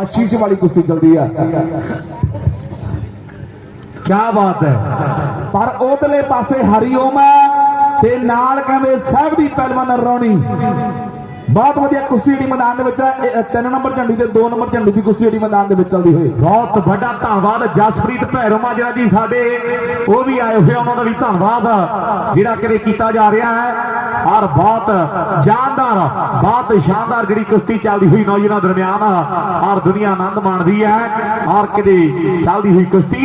ਆਸ਼ੀਸ਼ ਵਾਲੀ ਕੁਸ਼ਤੀ ਚੱਲਦੀ ਆ। ਕੀ ਬਾਤ ਹੈ। ਪਰ ਉਧਰਲੇ ਪਾਸੇ ਹਰੀਓਮ ਹੈ ਤੇ ਨਾਲ ਕਹਿੰਦੇ ਸਾਹਿਬ ਦੀ ਪਹਿਲਵਾਨ ਰੌਣੀ। ਬਹੁਤ ਵਧੀਆ ਕੁਸ਼ਤੀ ਜਿਹੜੀ ਮੈਦਾਨ ਦੇ ਵਿੱਚ ਹੈ। ਇਹ ਨੰਬਰ ਝੰਡੀ ਤੇ 2 ਨੰਬਰ ਝੰਡੀ ਦੀ ਕੁਸ਼ਤੀ ਜਿਹੜੀ ਮੈਦਾਨ ਦੇ ਵਿੱਚ ਚੱਲਦੀ ਹੋਈ। ਬਹੁਤ ਵੱਡਾ ਧੰਨਵਾਦ ਜਸਪ੍ਰੀਤ ਭੈਰੋਮਾ ਜਿਹੜਾ ਜੀ ਸਾਡੇ, ਉਹ ਵੀ ਆਏ ਹੋਏ ਉਹਨਾਂ ਦਾ ਵੀ ਧੰਨਵਾਦ, ਜਿਹੜਾ ਕਿਤੇ ਕੀਤਾ ਜਾ ਰਿਹਾ ਹੈ। ਔਰ ਬਹੁਤ ਜਾਨਦਾਰ, ਬਹੁਤ ਸ਼ਾਨਦਾਰ ਜਿਹੜੀ ਕੁਸ਼ਤੀ ਚੱਲਦੀ ਹੋਈ ਨੌਜਵਾਨਾਂ ਦਰਮਿਆਨ, ਔਰ ਦੁਨੀਆ ਆਨੰਦ ਮਾਣਦੀ ਹੈ, ਔਰ ਕਿਤੇ ਚੱਲਦੀ ਹੋਈ ਕੁਸ਼ਤੀ।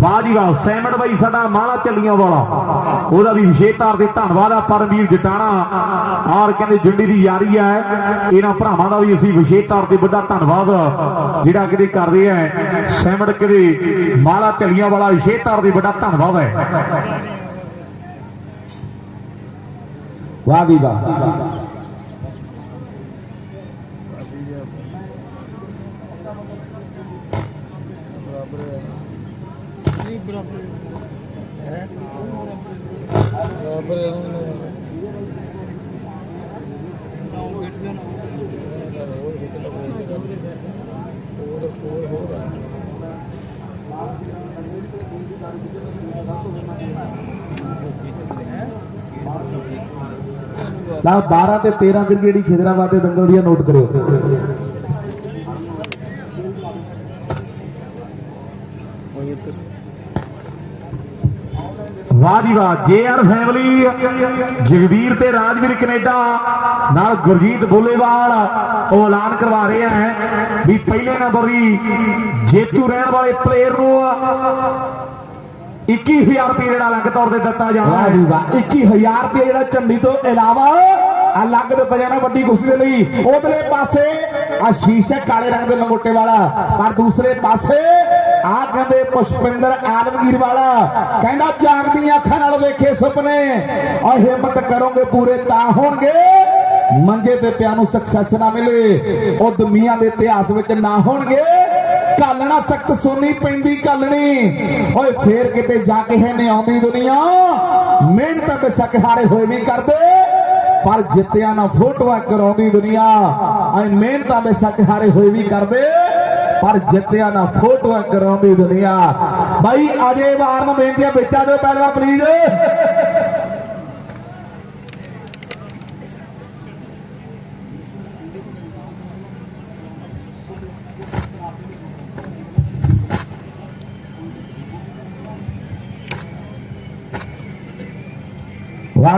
ਬਾਜੀ ਵਾਹ ਸੈਮਟ ਬਾਈ ਸਾਡਾ ਮਾਲਾ ਚੱਲੀਆਂ ਵਾਲਾ। ਉਹਦਾ ਵੀ ਵਿਸ਼ੇਸ਼ ਤੌਰ ਤੇ ਧੰਨਵਾਦ ਆ ਪਰਮਵੀਰ ਜਟਾਣਾ। ਔਰ ਕਹਿੰਦੇ ਜੁੰਡੀ ਦੀ ਯਾਰੀ ਹੈ ਇਹਨਾਂ ਭਰਾਵਾਂ ਦਾ ਵੀ ਅਸੀਂ ਵਿਸ਼ੇਸ਼ ਤੌਰ ਤੇ ਵੱਡਾ ਧੰਨਵਾਦ ਜਿਹੜਾ ਕਿਤੇ ਕਰਦੇ ਆ ਸੈਮਟ ਕਿਤੇ ਮਾਲਾ ਚੱਲੀਆਂ ਵਾਲਾ ਵਿਸ਼ੇਸ਼ ਤੌਰ ਤੇ ਵੱਡਾ ਧੰਨਵਾਦ ਹੈ। ਵਾਹ ਵੀ ਵਾਹ। ਲਾ 12 ਤੇ 13 ਦਿਨ ਜਿਹੜੀ ਖਿਦਰਾਬਾਦ ਦੇ ਦੰਗਲ ਦੀਆਂ ਨੋਟ ਕਰਿਓ। ਵਾਹ ਜੀ ਵਾਹ ਜੇਆਰ ਫੈਮਿਲੀ ਜਗਵੀਰ ਤੇ ਰਾਜਵੀਰ ਕੈਨੇਡਾ ਨਾਲ ਗੁਰਜੀਤ ਬੋਲੇਵਾਲ ਉਹ ਐਲਾਨ ਕਰਵਾ ਰਹੇ ਹੈ ਵੀ ਪਹਿਲੇ ਨੰਬਰ ਦੀ ਜੇਤੂ ਰਹਿਣ ਵਾਲੇ ਪਲੇਅਰ ਨੂੰ 21000 ਰੁਪਏ ਜਿਹੜਾ ਅਲੱਗ ਤੌਰ ਤੇ ਦਿੱਤਾ ਜਾਣਾ ਵਾਹ ਜੀ ਵਾਹ 21000 ਰੁਪਏ ਜਿਹੜਾ ਝੰਡੀ ਤੋਂ ਇਲਾਵਾ ਅਲੱਗ ਦਿੱਤਾ ਜਾਣਾ ਵੱਡੀ ਕੁਸ਼ਤੀ ਦੇ ਲਈ। ਉਧਰਲੇ ਪਾਸੇ ਆ ਸ਼ੀਸ਼ੇ ਕਾਲੇ ਰੰਗ ਦੇ ਲੰਗੋਟੇ ਵਾਲਾ ਪਰ ਦੂਸਰੇ ਪਾਸੇ ਆ ਕਹਿੰਦੇ ਪੁਸ਼ਪਿੰਦਰ ਆਲਮਗੀਰ ਵਾਲਾ। ਕਹਿੰਦਾ ਜਾਗਦੀਆਂ ਅੱਖਾਂ ਨਾਲ ਵੇਖੇ ਸੁਪਨੇ। ਔਰ ਹਿੰਮਤ ਕਰੋਗੇ ਪੂਰੇ ਤਾਂ ਹੋਣਗੇ। ਮੰਜੇ ਤੇ ਪਿਆ ਨੂੰ ਸਕਸੈਸ ਨਾ ਮਿਲੇ। ਉਹ ਦੁਨੀਆ ਦੇ ਇਤਿਹਾਸ ਵਿੱਚ ਨਾ ਹੋਣਗੇ। ਕਾਲਣਾ ਸਖਤ ਸੋਨੀ ਪੈਂਦੀ ਕਾਲਣੀ ਓਏ ਫੇਰ ਕਿਤੇ ਜਾ ਕੇ ਹੈ ਨੇ ਆਉਂਦੀ ਦੁਨੀਆ। ਮਿਹਨਤ ਬੇਸ਼ੱਕ ਹਾਰੇ ਹੋਏ ਨਹੀਂ ਕਰਦੇ। ਪਰ ਜਿੱਤਿਆ ਨਾ ਫੋਟੋਆਂ ਕਰਾਉਂਦੀ ਦੁਨੀਆ। ਐ ਮਿਹਨਤਾਂ ਬੇਸ਼ੱਕ ਹਾਰੇ ਹੋਏ ਵੀ ਕਰਦੇ। ਪਰ ਜਿੱਤਿਆ ਨਾ ਫੋਟੋਆਂ ਕਰਾਉਂਦੀ ਦੁਨੀਆ। ਬਾਈ, ਅਜੇ ਵਾਰ ਨੂੰ ਬੇਨਤੀਆਂ ਵੇਚਾ ਦਿਓ ਪਹਿਲਵਾ ਪਲੀਜ਼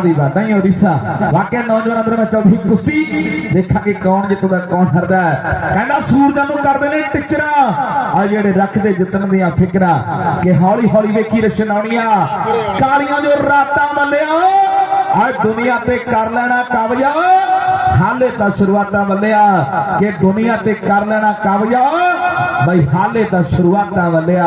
ਵਾਹ ਵੀ ਉੜੀਸਾ। ਵਾਕਿਆ ਨੌਜਵਾਨ ਅੰਦਰ ਵਿੱਚ ਚੌਥੀ ਕੁਸ਼ਤੀ ਦੇਖਾਂਗੇ ਕੌਣ ਜਿੱਤਦਾ ਕੌਣ ਹਰਦਾ ਕਹਿੰਦਾ ਸੂਰਜਾਂ ਨੂੰ ਕਰਦੇ ਨੇ ਟਿਚਰਾ। ਆ ਜਿਹੜੇ ਰੱਖਦੇ ਜਿੱਤਣ ਦੀਆਂ ਫਿਕਰਾਂ, ਕਿ ਹੌਲੀ ਹੌਲੀ ਵੇਖੀ ਰਸ਼ਨ ਕਾਲੀਆਂ ਜੋ ਰਾਤਾਂ ਮੱਲਿਆ ਆ ਦੁਨੀਆ ਤੇ ਕਰ ਲੈਣਾ ਕਬਜ਼ਾ ਹਾਲੇ ਤਾਂ ਸ਼ੁਰੂਆਤਾਂ ਵੱਲਿਆ ਕਿ ਦੁਨੀਆ ਤੇ ਕਰ ਲੈਣਾ ਕਬਜ਼ਾ ਬਈ ਹਾਲੇ ਤਾਂ ਸ਼ੁਰੂਆਤਾਂ ਵੱਲਿਆ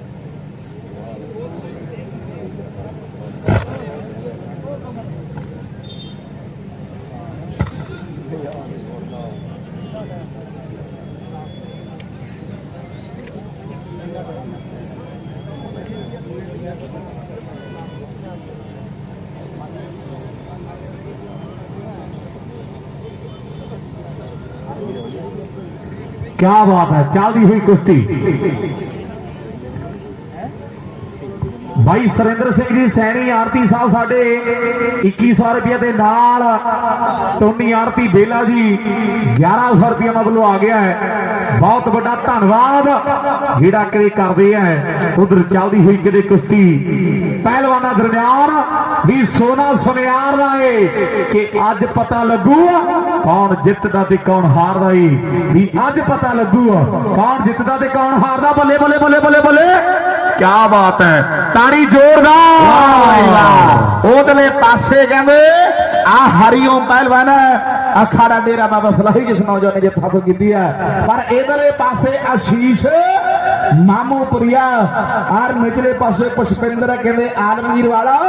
ਕੀ ਬਾਤ ਹੈ ਚੱਲਦੀ ਹੋਈ ਕੁਸ਼ਤੀ। ਭਾਈ ਸੁਰਿੰਦਰ ਸਿੰਘ ਜੀ, ਸੈਣੀ ਆਰਤੀ ਸਾਹਿਬ ਸਾਡੇ 2100 ਰੁਪਏ ਦੇ ਨਾਲ, ਟੋਨੀ ਆਰਤੀ ਬੇਲਾ ਜੀ 1100 ਰੁਪਏ ਉਹਨਾਂ ਆ ਗਿਆ ਹੈ। ਬਹੁਤ ਵੱਡਾ ਧੰਨਵਾਦ, ਜਿਹੜਾ ਕਿ ਕਰਦੇ ਹੈ। ਉਧਰ ਚੱਲਦੀ ਹੋਈ ਕਿਤੇ ਕੁਸ਼ਤੀ। ਪਹਿਲਵਾਨਾਂ ਦਰਮਿਆਨ ਵੀ ਸੋਨਾ ਸੁਨਿਆਰ ਦਾ ਏ, ਕਿ ਅੱਜ ਪਤਾ ਲੱਗੂ ਕੌਣ ਜਿੱਤਦਾ ਤੇ ਕੌਣ ਹਾਰਦਾ ਏ। ਵੀ ਅੱਜ ਪਤਾ ਲੱਗੂ ਕੌਣ ਜਿੱਤਦਾ ਤੇ ਕੌਣ ਹਾਰਦਾ। ਬੱਲੇ ਬੱਲੇ ਬੱਲੇ ਬੱਲੇ ਬੱਲੇ। ਕੀ ਬਾਤ ਹੈ। ਤਾੜੀ ਜ਼ੋਰਦਾਰ। ਉਧਰਲੇ ਪਾਸੇ ਕਹਿੰਦੇ, ਆ ਹਰੀਓਮ ਪਹਿਲਵਾਨ ਅਖਾੜਾ ਡੇਰਾ ਬਾਬਾ ਫਲਾਹੀ ਜਿਸ ਨੌਜਵਾਨ ਨੇ ਜਿੱਤ ਕੀਤੀ ਹੈ। ਪਰ ਇਧਰਲੇ ਪਾਸੇ ਆਸ਼ੀਸ਼ ਮਾਮੂ ਪੁਰੀਆ ਨਿਚਲੇ ਪਾਸੇ ਪੁਸ਼ਪਿੰਦਰ ਕਹਿੰਦੇ ਆਲਮਗੀਰ ਵਾਲਾ।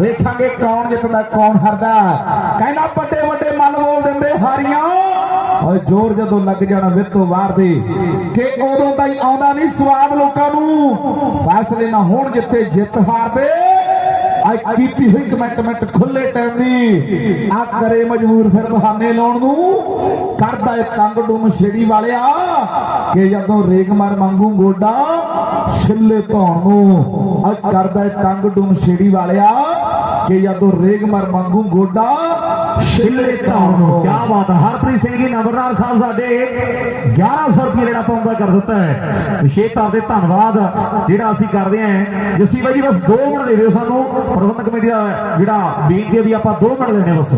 ਵੇਖਾਂਗੇ ਕੌਣ ਜਿੱਤਦਾ, ਕੌਣ ਹਰਦਾ। ਕਹਿੰਦਾ ਵੱਡੇ ਵੱਡੇ ਮੱਲ ਬੋਲ ਦਿੰਦੇ ਹਾਰੀਆਂ ਓਏ ਜ਼ੋਰ ਜਦੋਂ ਲੱਗ ਜਾਣਾ ਵਿੱਤੋਂ ਵਾਰ ਦੇ। ਕਿ ਉਦੋਂ ਤਾਂ ਆਉਂਦਾ ਨਹੀਂ ਸਵਾਦ ਲੋਕਾਂ ਨੂੰ। ਫੈਸਲੇ ਨਾ ਹੋਣ ਜਿੱਥੇ ਜਿੱਤ ਹਾਰ ਦੇ। ਅੱਜ ਕੀਤੀ ਹੋਈ ਕਮੈਂਟਮੈਂਟ ਖੁੱਲੇ ਟਾਈਮ ਦੀ। ਆ ਕਰੇ ਮਜਬੂਰ ਫਿਰ ਬਹਾਨੇ ਲਾਉਣ ਨੂੰ। ਕਰਦਾ ਏ ਤੰਗ ਡੂਮ ਛੇੜੀ ਵਾਲਿਆ। ਕਿ ਜਦੋਂ ਰੇਗ ਮਾਰ ਮੰਗੂ ਗੋਡਾ ਛਿੱਲੇ ਧੌਣ ਨੂੰ। ਅੱਜ ਕਰਦਾ ਏ ਤੰਗ ਡੂਮ ਛੇੜੀ ਵਾਲਿਆ। ਕਿ ਜਦੋਂ ਰੇਗ ਮਾਰ ਮੰਗੂ ਗੋਡਾ ਛਿੱਲੇ ਧੌਣ ਨੂੰ ਕਿਆ ਬਾਤ ਹੈ ਹਰਪ੍ਰੀਤ ਸਿੰਘ ਜੀ ਨੰਬਰਦਾਰ ਸਾਹਿਬ ਸਾਡੇ 1100 ਰੁਪਏ ਜਿਹੜਾ ਪਾਉਂਦਾ ਕਰ ਦਿੱਤਾ ਹੈ ਵਿਸ਼ੇਸ਼ ਤੌਰ ਤੇ ਧੰਨਵਾਦ ਜਿਹੜਾ ਅਸੀਂ ਕਰਦੇ ਹਾਂ ਜੱਸੀ ਬਾਈ ਜੀ ਬਸ 2 ਮਿੰਟ ਦੇ ਦਿਓ ਸਾਨੂੰ ਪ੍ਰਬੰਧਕ ਕਮੇਟੀ ਦਾ ਜਿਹੜਾ ਦੇ ਵੀ ਆਪਾਂ 2 ਮਿੰਟ ਲੈਣੇ ਬਸ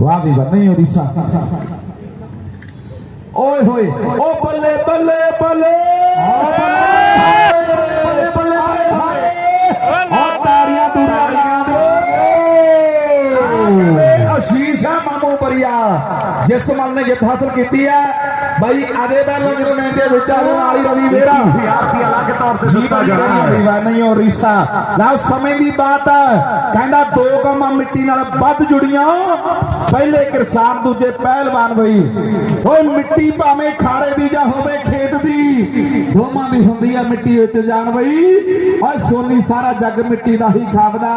ਵਾਹ ਵੀ ਵਾਹ ਨਹੀਂ ਉੜੀਸਾ ਓਏ ਹੋਏ ਓ ਬੱਲੇ ਬੱਲੇ ਬੱਲੇ ਬੱਲੇ ਬੱਲੇ ਹਾਏ ਓ ਤਾੜੀਆਂ ਤੁਰਾਲੀਆਂ ਦੇ ਅਸ਼ੀਸ਼ ਹੈ ਮਾਮੂ ਪਰਿਆ ਜਿਸ ਮਨ ਨੇ ਜਿੱਤ ਹਾਸਲ ਕੀਤੀ ਹੈ ਬਾਈ ਆਦੇ ਪਹਿਲਾਂ ਜਦੋਂ ਮੈਂ ਦੇ ਵਿੱਚ ਆਉਣ ਵਾਲੀ ਰਵੀ ਵੇਰਾ 1000 ਰੁਪਏ ਅਲੱਗ ਤੌਰ ਤੇ ਦਿੱਤਾ ਜਾਣਾ ਹੈ ਨਹੀਂ ਹੋ ਰੀਸਾ। ਨਾ ਸਮੇਂ ਦੀ ਬਾਤ ਹੈ ਕਹਿੰਦਾ ਦੋ ਕੰਮਾਂ ਮਿੱਟੀ ਨਾਲ ਵੱਧ ਜੁੜੀਆਂ। ਪਹਿਲੇ ਕਿਸਾਨ ਦੂਜੇ ਪਹਿਲਵਾਨ ਬਈ। ਓਏ ਮਿੱਟੀ ਭਾਵੇਂ ਖਾੜੇ ਦੀ ਜਾਂ ਹੋਵੇ ਖੇਤ ਦੀ ਦੋਵਾਂ ਦੀ ਹੁੰਦੀ ਆ ਮਿੱਟੀ ਵਿੱਚ ਜਾਣ ਬਈ। ਓਏ ਸੋਨੀ ਸਾਰਾ ਜੱਗ ਮਿੱਟੀ ਦਾ ਹੀ ਖਾਵਦਾ।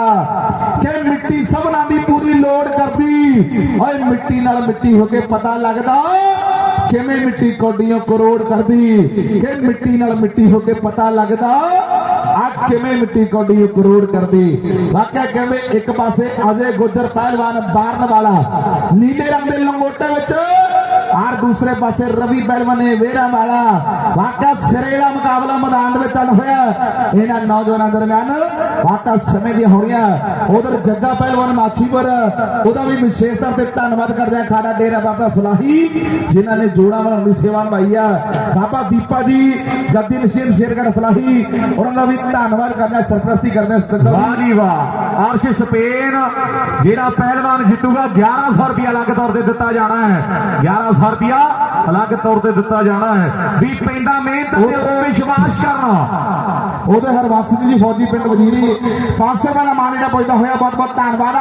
ਕਿ ਮਿੱਟੀ ਸਭਨਾਂ ਦੀ ਪੂਰੀ ਲੋੜ ਕਰਦੀ। ਓਏ ਮਿੱਟੀ ਨਾਲ ਮਿੱਟੀ ਹੋ ਕੇ ਪਤਾ ਲੱਗਦਾ। ਕਿਵੇਂ ਮਿੱਟੀ ਕੋਡੀਆਂ ਕਰੋੜ ਕਰਦੀ। ਕਿ ਮਿੱਟੀ ਨਾਲ ਮਿੱਟੀ ਹੋ ਕੇ ਪਤਾ ਲੱਗਦਾ। ਆ ਕਿਵੇਂ ਮਿੱਟੀ ਕੋਡੀਆਂ ਕਰੋੜ ਕਰਦੀ। ਵਾਕਿਆ ਕਹਿੰਦੇ ਇੱਕ ਪਾਸੇ ਅਜੇ ਗੁਜਰ ਪਹਿਲਵਾਨ ਬਾਰਨ ਵਾਲਾ, ਨੀਲੇ ਰੰਗ ਦੇ ਲੰਗੋਟੇ ਵਿੱਚ ਆਰ ਦੂਸਰੇ ਪਾਸੇ ਰਵੀ ਪਹਿਲਵਾਨ ਵੇਰਾ ਵਾਲਾ। ਵਾਕਿਆ ਸਿਰੇ ਦਾ ਮੁਕਾਬਲਾ ਮੈਦਾਨ ਦੇ ਵਿੱਚ ਚੱਲ ਹੋਇਆ। ਇਹਨਾਂ ਨੌਜਵਾਨਾਂ ਦਰਮਿਆਨ ਵਾਕਿਆ ਸਮੇਂ ਦੀਆਂ ਹੋਣੀਆਂ। ਉਧਰ ਜੱਗਾ ਪਹਿਲਵਾਨ ਮਾਛੀਪੁਰ ਉਹਦਾ ਵੀ ਵਿਸ਼ੇਸ਼ ਤੌਰ ਤੇ ਧੰਨਵਾਦ ਕਰਦੇ ਆ ਖਾੜਾ ਡੇਰਾ ਬਾਬਾ ਫਲਾਹੀ, ਜਿਨ੍ਹਾਂ ਨੇ ਜੋੜਾ ਬਣਾਉਣ ਦੀ ਸੇਵਾ ਨਿਭਾਈ ਆ। ਬਾਬਾ ਦੀਪਾ ਜੀ ਗੱਦੀ ਨਸ਼ੀਰ ਸ਼ੇਰਗੜ ਫਲਾਹੀ, ਉਹਨਾਂ ਦਾ ਵੀ ਧੰਨਵਾਦ ਕਰਦੇ ਆ ਸਰਪ੍ਰਸਤੀ ਕਰਦੇ ਆ ਵਾਹ ਜੀ ਵਾਹ। ਅਰਸ਼ ਸਪੇਨ, ਜਿਹੜਾ ਪਹਿਲਵਾਨ ਜਿੱਤੂਗਾ 1100 ਰੁਪਏ ਅਲੱਗ ਤੌਰ ਤੇ ਦਿੱਤਾ ਜਾਣਾ ਹੈ। 1100 ਰੁਪਿਆ ਅਲੱਗ ਤੌਰ ਤੇ ਦਿੱਤਾ ਜਾਣਾ ਹੈ। ਵੀ ਪੈਂਦਾ ਮਿਹਨਤ ਤੇ ਵਿਸ਼ਵਾਸ ਕਰਨਾ। ਉਹਦੇ ਹਰਵਾਸੀ ਜੀ ਫੌਜੀ ਪਿੰਡ ਵਜ਼ੀਰੀ 500 ਵਾਲਾ ਮਾਨੇ ਦਾ ਪੁੱਜਦਾ ਹੋਇਆ ਬਹੁਤ ਬਹੁਤ ਧੰਨਵਾਦ।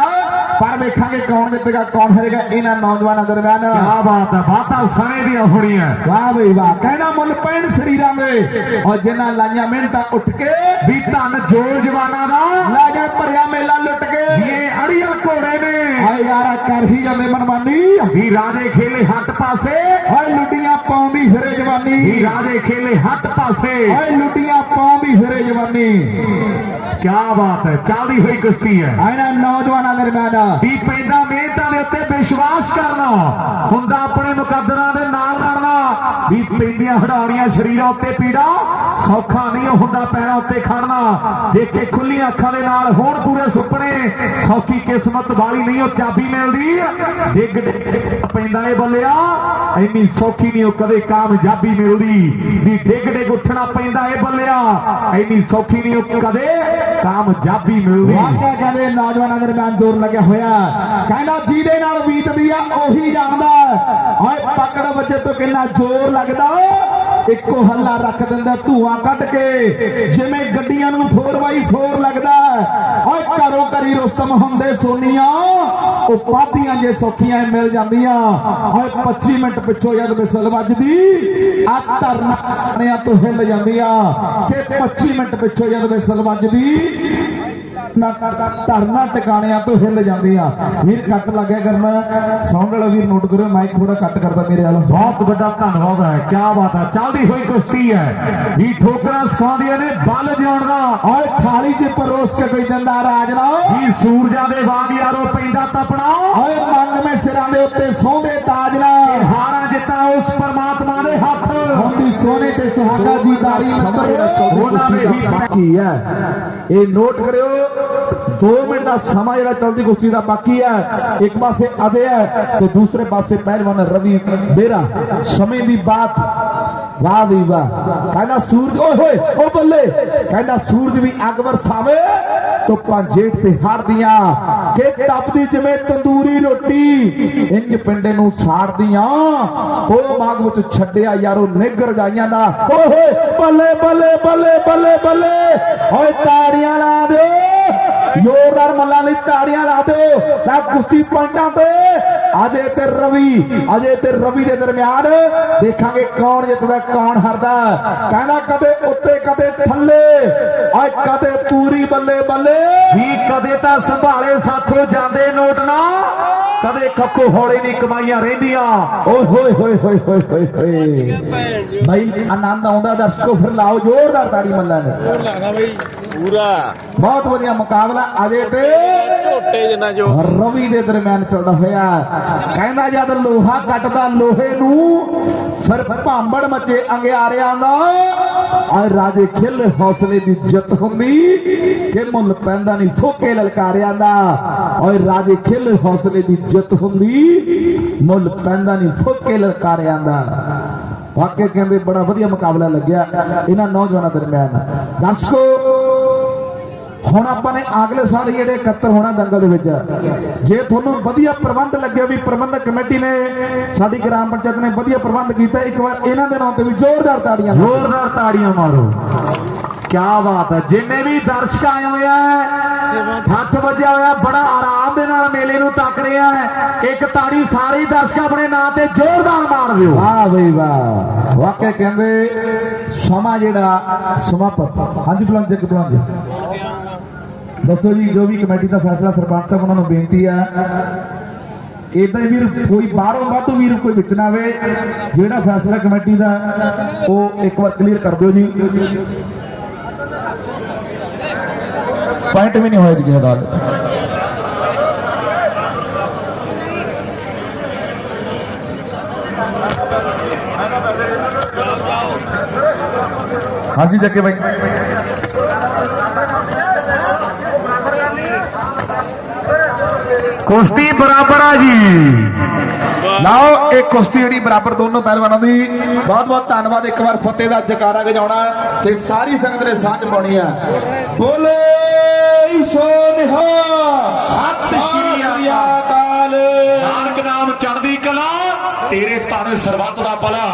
ਪਰ ਵੇਖਾਂਗੇ ਕੌਣ ਜਿੱਤੇਗਾ ਕੌਣ ਹਾਰੇਗਾ ਇਹਨਾਂ ਨੌਜਵਾਨਾਂ ਦਰਮਿਆਨ। ਕਿਆ ਬਾਤ ਹੈ ਬਾਤਾਂ ਸਮੇਂ ਦੀਆਂ ਹੋਣੀਆਂ ਵਾਹ ਬਈ ਵਾਹ ਕਹਿਣਾ ਮੁੱਲ ਪੈਣ ਸਰੀਰਾਂ ਦੇ। ਔਰ ਜਿਨ੍ਹਾਂ ਲਾਈਆਂ ਮਿਹਨਤਾਂ ਉੱਠ ਕੇ ਵੀ ਧੰਨ ਜੋ ਜਵਾਨਾਂ ਦਾ। ਲਾ ਜਾ ਭਰਿਆ ਮੇਲਾ ਲੁੱਟ ਕੇ ਇਹ ਅੜੀਅਲ ਘੋੜੇ ਨੇ ਆਏ ਯਾਰਾ ਕਰ ਹੀ ਜਾਂਦੇ ਮਨਮਾਨੀ ਵੀ ਰਾਜੇ ਖੇਲੇ ਹੱਥ ਪਾਸੇ। ਓਏ ਲੁੱਡੀਆਂ ਪਾਉਂਦੀ ਫਿਰੇ ਵੀ ਜਵਾਨੀ। ਰਾਜੇ ਖੇਲੇ ਹੱਥ ਪਾਸੇ। ਓਏ ਲੁੱਡੀਆਂ ਪਾਉਂਦੀ ਫਿਰੇ ਜਵਾਨੀ। ਕਿਆ ਬਾਤ ਹੈ ਚੱਲਦੀ ਹੋਈ ਕੁਸ਼ਤੀ ਹੈ। ਆਇਨਾ ਨੌਜਵਾਨਾਂ ਦਰਮਿਆਨ ਵੀ ਪੈਂਦਾ ਮਿਹਨਤਾਂ ਦੇ ਉੱਤੇ ਵਿਸ਼ਵਾਸ ਕਰਨਾ ਹੁੰਦਾ ਆਪਣੇ ਮੁਕੱਦਰਾਂ ਦੇ ਨਾਲ ਲੜਨਾ। ਵੀ ਪੈਂਦੀਆਂ ਹਡਾਉਣੀਆਂ ਸਰੀਰਾਂ ਉੱਤੇ ਪੀੜਾ। ਸੌਖਾ ਨਹੀਂ ਹੁੰਦਾ ਪੈਰਾਂ ਉੱਤੇ ਖੜਨਾ। ਦੇਖੇ ਖੁੱਲੀਆਂ ਅੱਖਾਂ ਦੇ ਨਾਲ ਹੋਣ ਪੂਰੇ ਸੁਪਨੇ। ਸੌਖੀ ਕਿਸਮਤ ਵਾਲੀ ਨਹੀਂ ਉਹ ਚਾਬੀ ਮਿਲਦੀ। ਡਿੱਗ ਡਿੱਗ ਪੈਂਦਾ ਏ ਬੱਲਿਆ। ਇੰਨੀ ਸੌਖੀ ਨਹੀਂ ਉਹ ਕਦੇ ਕਾਮਯਾਬੀ ਮਿਲਦੀ। ਵੀ ਡਿੱਗ ਡਿੱਗ ਉੱਠਣਾ ਪੈਂਦਾ ਏ ਬੱਲਿਆ। ਇੰਨੀ ਸੌਖੀ ਨਹੀਂ ਉਹ ਕਦੇ ਕਾਮਯਾਬੀ ਮਿਲਦੀ। ਵਾਕਿਆ ਕਹਿੰਦੇ ਨੌਜਵਾਨਾਂ ਦੇ ਦਰਮਿਆਨ ਜ਼ੋਰ ਲੱਗਿਆ ਹੋਇਆ। ਕਹਿੰਦਾ ਜਿਹਦੇ ਨਾਲ ਬੀਤਦੀ ਆ ਉਹੀ ਜਾਣਦਾ। ਓਏ ਪਕੜ ਬੱਚੇ ਤੋਂ ਕਿੰਨਾ ਜ਼ੋਰ ਲੱਗਦਾ ਇੱਕੋ ਹੱਲਾ ਰੱਖ ਦਿੰਦਾ ਧੂਆਂ ਕੱਢ ਕੇ। ਜਿਵੇਂ ਗੱਡੀਆਂ ਨੂੰ 4x4 ਲੱਗਦਾ ਓਏ ਘਰੋਂ ਘਰੀ ਰੁਸਤਮ ਹੁੰਦੇ ਸੋਨੀਆਂ ਉਹ ਪਾਦੀਆਂ ਜੇ ਸੌਖੀਆਂ ਮਿਲ ਜਾਂਦੀਆਂ। ਓਏ 25 ਮਿੰਟ ਪਿੱਛੋਂ ਜਦ ਵਿਸਲ ਵੱਜਦੀ, ਆ ਧਰਨਾ ਤੋਂ ਹਿੱਲ ਜਾਂਦੀਆਂ। ਕਿ 25 ਮਿੰਟ ਪਿੱਛੋਂ ਜਦ ਵਿਸਲ ਵੱਜਦੀ ਧਰਨਾ ਟਿਕਾਣਿਆਂ ਤੋਂ ਹਿੱਲ ਜਾਂਦੇ ਆ। ਵੀਰ ਕੱਟ ਲੱਗਿਆ ਕਰਨਾ। ਸਾਊਂਡ ਵਾਲਾ ਵੀਰ ਨੋਟ ਕਰੋ ਮਾਈਕ ਥੋੜਾ ਕੱਟ ਕਰਦਾ ਮੇਰੇ ਵੱਲ। ਬਹੁਤ ਵੱਡਾ ਧੰਨਵਾਦ ਹੈ ਕੀ ਬਾਤ ਹੈ। ਚੱਲਦੀ ਹੋਈ ਕੁਸ਼ਤੀ ਹੈ। ਵੀ ਠੋਕਰਾਂ ਸਵਾਦੀਆਂ ਨੇ ਬਲ ਜਿਉਣ ਦਾ। ਓਏ ਥਾਲੀ 'ਚ ਪਰੋਸ ਕੇ ਕੋਈ ਦਿੰਦਾ ਰਾਜ ਨਾ। ਵੀ ਸੂਰਜਾਂ ਦੇ ਵਾਂਗ ਯਾਰੋ ਪੈਂਦਾ ਤਪਣਾ। ਓਏ ਮੰਗਵੇਂ ਸਿਰਾਂ ਦੇ ਉੱਤੇ ਸੋਹਣੇ ਤਾਜ ਨਾ। ਹਾਰਾਂ ਜਿੱਤਾਂ ਉਸ ਪਰਮਾਤਮਾ ਦੇ ਹੱਥ। ਹੁੰਦੀ ਸੋਨੇ ਤੇ ਸੁਹਾਗਾ ਦੀ ਦਾਰੀ ਉਹਨਾਂ ਦੇ ਹੀ ਬਾਕੀ ਹੈ। ਇਹ ਨੋਟ ਕਰਿਓ। 2 ਮਿੰਟ ਦਾ ਸਮਾਂ ਜਿਹੜਾ ਚਲਦੀ ਕੁਸ਼ਤੀ ਦਾ ਬਾਕੀ ਹੈ। ਇੱਕ ਪਾਸੇ ਅਦੇ ਹੈ ਤੇ ਦੂਸਰੇ ਪਾਸੇ ਪਹਿਲਵਾਨ ਰਵੀ ਬੇਰਾ ਸਮੇਂ ਦੀ ਬਾਤ। ਵਾਹ ਵੀ ਵਾਹ। ਕਹਿੰਦਾ ਸੂਰਜ ਓਏ ਹੋਏ ਓ ਬੱਲੇ। ਕਹਿੰਦਾ ਸੂਰਜ ਵੀ ਅੱਗ ਵਰਸਾਵੇ ਧੁੱਪਾਂ ਜੇਠ ਤੇ ਹੜਦੀਆਂ ਕਿ ਤਪਦੀ ਜਿਵੇਂ ਤੰਦੂਰੀ ਰੋਟੀ। ਇੰਜ ਪਿੰਡੇ ਨੂੰ ਸਾੜਦੀਆਂ। ਉਹ ਮਾਗ ਵਿੱਚ ਛੱਡਿਆ ਯਾਰੋ ਨਿਗਰ ਜਾਈਆਂ ਦਾ। ਓਏ ਬੱਲੇ ਬੱਲੇ ਬੱਲੇ ਬੱਲੇ ਬੱਲੇ। ਓਏ ਤਾੜੀਆਂ ਲਾ ਦਿਓ। ਜ਼ੋਰਦਾਰ ਮੱਲਾਂ ਲਈ ਤਾੜੀਆਂ ਲਾ ਦਿਓ। ਲੈ ਕੁਸ਼ਤੀ ਪੁਆਇੰਟਾਂ ਤੇ। ਅਜੇ ਤੇ ਰਵੀ, ਅਜੇ ਤੇ ਰਵੀ ਦੇ ਦਰਮਿਆਨ। ਦੇਖਾਂਗੇ ਕੌਣ ਜਿੱਤਦਾ, ਕੌਣ ਹਾਰਦਾ। ਕਹਿੰਦਾ ਕਦੇ ਉੱਤੇ, ਕਦੇ ਥੱਲੇ। ਓਏ ਕਦੇ ਪੂਰੀ ਬੱਲੇ ਬੱਲੇ ਵੀ ਕਦੇ ਤਾਂ ਸੰਭਾਲੇ ਸਾਥੋਂ ਜਾਂਦੇ ਨੋਟ ਨਾ। ਕਦੇ ਕੱਕੋ ਹੌਲੇ ਨਹੀਂ ਕਮਾਈਆਂ ਰਹਿੰਦੀਆਂ। ਓਏ ਹੋਏ ਹੋਏ ਹੋਏ ਹੋਏ ਹੋਏ ਹੋਏ। ਭਾਈ ਆਨੰਦ ਆਉਂਦਾ ਦਰਸ਼ਕੋ ਫਿਰ ਲਾਓ ਜ਼ੋਰਦਾਰ ਤਾੜੀ ਮੱਲਾਂ ਨੇ। ਪੂਰਾ। ਬਹੁਤ ਵਧੀਆ ਮੁਕਾਬਲਾ ਅਜੇ ਤੇ ਝੋਟੇ ਜਿੰਨਾ ਜੋ। ਰਵੀ ਦੇ ਦਰਮਿਆਨ ਚੱਲਦਾ ਹੋਇਆ। ਕਹਿੰਦਾ ਜਦ ਲੋਹਾ ਕੱਟਦਾ ਲੋਹੇ ਨੂੰ ਫਿਰ ਭਾਂਬੜ ਮਚੇ ਅੰਗਿਆਰਿਆਂ ਦਾ। ਆ ਰਾਜੇ, ਖਿਲ ਹੌਸਲੇ ਦੀ ਜਿੱਤ ਹੁੰਦੀ, ਕਿ ਮੁੱਲ ਪੈਂਦਾ ਨਹੀਂ ਫੋਕੇ ਲਲਕਾਰਿਆਂ ਦਾ। ਓਏ ਰਾਜੇ, ਖਿਲ ਹੌਸਲੇ ਦੀ ਜਿੱਤ ਹੁੰਦੀ, ਮੁੱਲ ਪੈਂਦਾ ਨਹੀਂ ਫੋਕੇ ਲਲਕਾਰਿਆਂ ਦਾ। ਵਾਕਿਆ ਕਹਿੰਦੇ ਬੜਾ ਵਧੀਆ ਮੁਕਾਬਲਾ ਲੱਗਿਆ ਇਹਨਾਂ ਨੌਜਵਾਨਾਂ ਦਰਮਿਆਨ। ਦਰਸ਼ਕੋ ਹੁਣ ਆਪਾਂ ਨੇ ਅਗਲੇ ਸਾਲ ਜਿਹੜੇ ਇਕੱਤਰ ਹੋਣਾ ਦੰਗਲ ਦੇ ਵਿੱਚ। ਜੇ ਤੁਹਾਨੂੰ ਵਧੀਆ ਪ੍ਰਬੰਧ ਲੱਗਿਆ ਵੀ ਪ੍ਰਬੰਧਕ ਕਮੇਟੀ ਨੇ ਸਾਡੀ ਗ੍ਰਾਮ ਪੰਚਾਇਤ ਨੇ ਵਧੀਆ ਪ੍ਰਬੰਧ ਕੀਤਾ ਇੱਕ ਵਾਰ ਇਹਨਾਂ ਦੇ ਨਾਂ ਤੇ ਵੀ ਜ਼ੋਰਦਾਰ ਤਾੜੀਆਂ। ਜ਼ੋਰਦਾਰ ਤਾੜੀਆਂ ਮਾਰੋ। ਕੀ ਬਾਤ ਹੈ। ਜਿੰਨੇ ਵੀ ਦਰਸ਼ਕ ਆਏ ਹੋਏ ਆ ਹੱਥ ਵੱਜਿਆ ਹੋਇਆ ਬੜਾ ਆਰਾਮ ਦੇ ਨਾਲ ਮੇਲੇ ਨੂੰ ਤੱਕ ਰਿਹਾ ਹੈ ਇੱਕ ਤਾੜੀ ਸਾਰੇ ਦਰਸ਼ਕ ਆਪਣੇ ਨਾਂ ਤੇ ਜ਼ੋਰਦਾਰ ਮਾਰ ਦਿਓ। ਵਾਹ ਬਈ ਵਾਹ। ਵਾਕਿਆ ਕਹਿੰਦੇ ਸਮਾਂ ਜਿਹੜਾ ਸਮਾਪਤ। ਹਾਂਜੀ ਬੁਲੰਦ ਜੀ ਬੁਲੰਦ। ਜੀ ਦੱਸੋ ਜੀ, ਜੋ ਵੀ ਕਮੇਟੀ ਦਾ ਫੈਸਲਾ, ਸਰਪੰਚ ਸਾਹਿਬ ਉਹਨਾਂ ਨੂੰ ਬੇਨਤੀ ਆ। ਇਦਾਂ ਹੀ ਵੀਰ, ਕੋਈ ਬਾਹਰੋਂ ਵਾਧੂ ਵੀਰ ਕੋਈ ਵਿੱਚ ਨਾ ਆਵੇ। ਜਿਹੜਾ ਫੈਸਲਾ ਕਮੇਟੀ ਦਾ, ਉਹ ਇੱਕ ਵਾਰ ਕਲੀਅਰ ਕਰ ਦਿਓ ਜੀ। ਪੁਆਇੰਟ ਵੀ ਨਹੀਂ ਹੋਇਆ ਜੀ ਕਿਸੇ ਹਾਂਜੀ, ਜੱਗੇ ਬਾਈ। ਕੁਸ਼ਤੀ ਬਰਾਬਰ ਆ ਜੀ। ਲਓ ਇਹ ਕੁਸ਼ਤੀ ਜਿਹੜੀ ਬਰਾਬਰ ਦੋਨੋਂ ਪਹਿਲਵਾਨਾਂ ਦੀ। ਬਹੁਤ ਬਹੁਤ ਧੰਨਵਾਦ ਇੱਕ ਵਾਰ ਫਤਿਹ ਦਾ ਜਕਾਰਾ ਵਜਾਉਣਾ ਤੇ ਸਾਰੀ ਸੰਗਤ ਨੇ ਸਾਂਝ ਪਾਉਣੀ ਆ। ਬੋਲੇ ਸੋ ਨਿਹਾ ਸਤਿ ਸ਼੍ਰੀ ਅਕਾਲ। ਨਾਨਕ ਨਾਮ ਚੜ੍ਹਦੀ ਕਲਾ, ਤੇਰੇ ਤਾਣੇ ਸਰਬੱਤ ਦਾ ਭਲਾ।